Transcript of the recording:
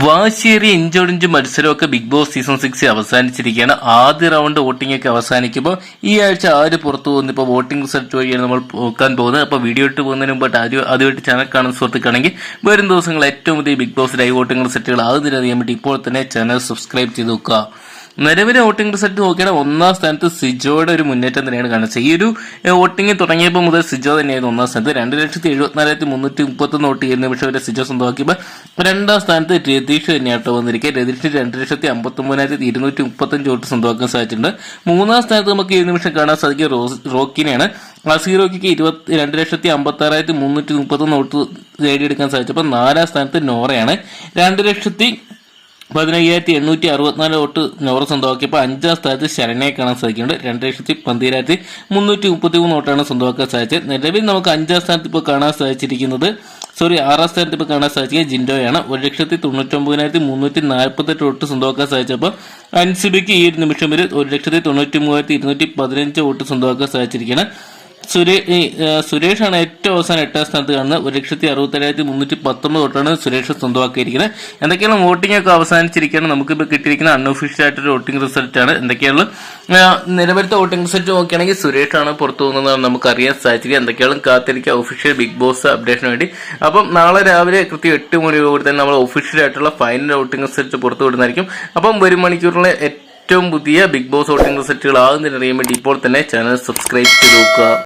വാശിയേറിയ ഇഞ്ചോടിഞ്ച് മത്സരമൊക്കെ ബിഗ് ബോസ് സീസൺ സിക്സ് അവസാനിച്ചിരിക്കുകയാണ്. ആദ്യ റൗണ്ട് വോട്ടിംഗ് ഒക്കെ അവസാനിക്കുമ്പോൾ ഈ ആഴ്ച ആര് പുറത്തു പോകുന്നു? ഇപ്പോൾ വോട്ടിംഗ് റിസൾട്ട് വഴിയാണ് നമ്മൾ നോക്കാൻ പോകുന്നത്. അപ്പോൾ വീഡിയോ ഇട്ട് പോകുന്നതിന് മുമ്പായിട്ട് ആദ്യം ആദ്യമായിട്ട് ചാനൽ കാണുന്ന സുഹൃത്തുക്കാണെങ്കിൽ വരും ദിവസങ്ങൾ ഏറ്റവും പുതിയ ബിഗ് ബോസ് ലൈവ് വോട്ടിംഗ് സെറ്റുകൾ ആദ്യം അറിയാൻ വേണ്ടി ഇപ്പോൾ തന്നെ ചാനൽ സബ്സ്ക്രൈബ് ചെയ്ത് നോക്കുക. നിലവിലെ വോട്ടിംഗ് റിസൾട്ട് നോക്കിയാൽ ഒന്നാം സ്ഥാനത്ത് സിജോയുടെ ഒരു മുന്നേറ്റം തന്നെയാണ് കാണുന്നത്. ഈ ഒരു വോട്ടിംഗ് തുടങ്ങിയപ്പോൾ മുതൽ സിജോ തന്നെയായിരുന്നു ഒന്നാം സ്ഥാനത്ത്. രണ്ട് ലക്ഷത്തി എഴുപത്തിനാലായിരത്തി മുന്നൂറ്റി മുപ്പത്തൊന്ന് വോട്ട് ചെയ്യുന്ന. പക്ഷേ വരെ സിജോ സ്വന്തമാക്കിയപ്പോൾ രണ്ടാം സ്ഥാനത്ത് രതീഷ് തന്നെയാട്ടോ വന്നിരിക്കുക രതീഷിന് രണ്ട് ലക്ഷത്തി അമ്പത്തൊമ്പതിനായിരത്തി ഇരുന്നൂറ്റി മുപ്പത്തഞ്ച് വോട്ട് സ്വന്തമാക്കാൻ സാധിച്ചിട്ടുണ്ട്. മൂന്നാം സ്ഥാനത്ത് നമുക്ക് ഈ നിമിഷം കാണാൻ സാധിക്കുക റോക്കിനെയാണ്. അസീറോക്കിക്ക് ഇരുപത്തി രണ്ട് ലക്ഷത്തി അമ്പത്തി ആറായിരത്തി മുന്നൂറ്റി മുപ്പത്തൊന്ന് വോട്ട് നേടിയെടുക്കാൻ സാധിച്ചപ്പോൾ നാലാം സ്ഥാനത്ത് നോറയാണ്. രണ്ട് ലക്ഷത്തി പതിനയ്യായിരത്തി എണ്ണൂറ്റി അറുപത്തിനാല് വോട്ട് നോറ സ്വന്തമാക്കിയപ്പോൾ അഞ്ചാം സ്ഥാനത്ത് ശരണയെ കാണാൻ സാധിക്കുന്നുണ്ട്. രണ്ട് ലക്ഷത്തി പന്തിരായിരത്തി മുന്നൂറ്റി മുപ്പത്തി മൂന്ന് വോട്ടാണ് സ്വന്തമാക്കാൻ സാധിച്ചത്. നിലവിൽ നമുക്ക് അഞ്ചാം സ്ഥാനത്ത് ഇപ്പോൾ കാണാൻ സാധിച്ചിരിക്കുന്നത് സോറി ആറാം സ്ഥാനത്ത് ഇപ്പോൾ കാണാൻ സാധിക്കുക ജിൻഡോയാണ്. ഒരു ലക്ഷത്തി തൊണ്ണൂറ്റൊമ്പതിനായിരത്തി മുന്നൂറ്റി നാൽപ്പത്തെട്ട് വോട്ട് സ്വന്തമാക്കാൻ സാധിച്ചപ്പോൾ അൻസിബിക്ക് ഈ ഒരു നിമിഷം വരെ ഒരു ലക്ഷത്തി തൊണ്ണൂറ്റി മൂവായിരത്തി ഇരുന്നൂറ്റി പതിനഞ്ച് വോട്ട് സ്വന്തമാക്കാൻ സാധിച്ചിരിക്കുകയാണ്. സുരേ ഈ, സുരേഷാണ് ഏറ്റവും അവസാനം എട്ടാം സ്ഥാനത്ത് കാണുന്നത്. ഒരു ലക്ഷത്തി അറുപത്തേഴായിരത്തി മുന്നൂറ്റി പത്തൊമ്പത് വോട്ടാണ് സുരേഷ് സ്വന്തമാക്കിയിരിക്കുന്നത്. എന്തൊക്കെയാണ് വോട്ടിംഗ് ഒക്കെ അവസാനിച്ചിരിക്കുകയാണ്? നമുക്കിപ്പോൾ കിട്ടിയിരിക്കുന്ന അൺഒഫീഷ്യൽ ആയിട്ടൊരു വോട്ടിംഗ് റിസൾട്ടാണ് എന്തൊക്കെയാണ് നിലവിലത്തെ വോട്ടിംഗ് റിസൾട്ട് നോക്കുകയാണെങ്കിൽ സുരേഷാണ് പുറത്തു പോകുന്നതെന്നാണ് നമുക്ക് അറിയാൻ സാധിച്ചിരിക്കുക എന്തൊക്കെയാണ് കാത്തിരിക്കുക? ഒഫീഷ്യൽ ബിഗ് ബോസ് അപ്ഡേഷന് വേണ്ടി. അപ്പം നാളെ രാവിലെ കൃത്യം എട്ട് മണിയോട് തന്നെ നമ്മൾ ഒഫീഷ്യൽ ആയിട്ടുള്ള ഫൈനൽ വോട്ടിംഗ് റിസൾട്ട് പുറത്തു വിടുന്നതായിരിക്കും. അപ്പം ഒരു മണിക്കൂറിലെ ഏറ്റവും പുതിയ ബിഗ് ബോസ് വോട്ടിംഗ് റിസൾട്ടുകൾ ആകുന്നതിനറിയാൻ വേണ്ടി ഇപ്പോൾ തന്നെ ചാനൽ സബ്സ്ക്രൈബ് ചെയ്ത് നോക്കുക.